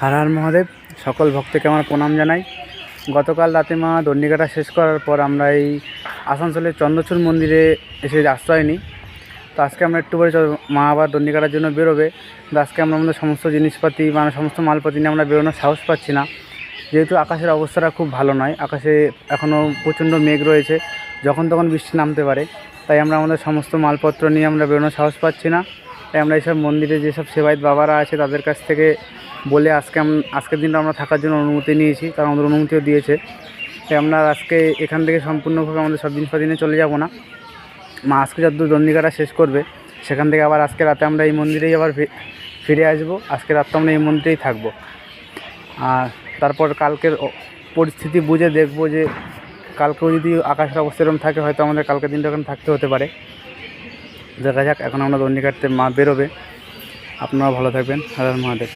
হার হার মহাদেব, সকল ভক্তকে আমার প্রণাম জানাই। গতকাল রাতে মা দণ্ডিকাটা শেষ করার পর আমরা এই আসানসোলের চন্দ্রচূড় মন্দিরে এসে আশ্রয় নিই। তো আজকে আমরা একটু পরে মা আবার দণ্ডিকাটার জন্য বেরোবে। তো আজকে আমরা আমাদের সমস্ত জিনিসপাতি মানে সমস্ত মালপাতি নিয়ে আমরা বেরোনোর সাহস পাচ্ছি না। যেহেতু আকাশের অবস্থাটা খুব ভালো নয়, আকাশে এখনও প্রচণ্ড মেঘ রয়েছে, যখন তখন বৃষ্টি নামতে পারে। তাই আমরা আমাদের সমস্ত মালপত্র নিয়ে আমরা বেরোনোর সাহস পাচ্ছি না। তাই আমরা এইসব মন্দিরে যেসব সেবায়ত বাবারা আছে তাদের কাছ থেকে বলে আজকে আজকের দিনটা আমরা থাকার জন্য অনুমতি নিয়েছি তারা আমাদের অনুমতিও দিয়েছে। তাই আমরা আজকে এখান থেকে সম্পূর্ণভাবে আমাদের সব জিনিসপাতি নিয়ে চলে যাব না। মা আজকে যতদূর দণ্ডিকাটা শেষ করবে, সেখান থেকে আবার আজকে রাতে আমরা এই মন্দিরেই আবার ফিরে আসব। আজকে রাতটা আমরা এই মন্দিরেই থাকব। আর তারপর কালকের পরিস্থিতি বুঝে দেখব যে কালকেও যদি আকাশের অবস্থা এরকম থাকে, হয়তো আমাদের কালকের দিনটা ওখানে থাকতে হতে পারে। দেখা যাক, এখন আমরা দণ্ডি কাটতে মা বেরোবে। আপনারা ভালো থাকবেন। হাজার মহাদেব।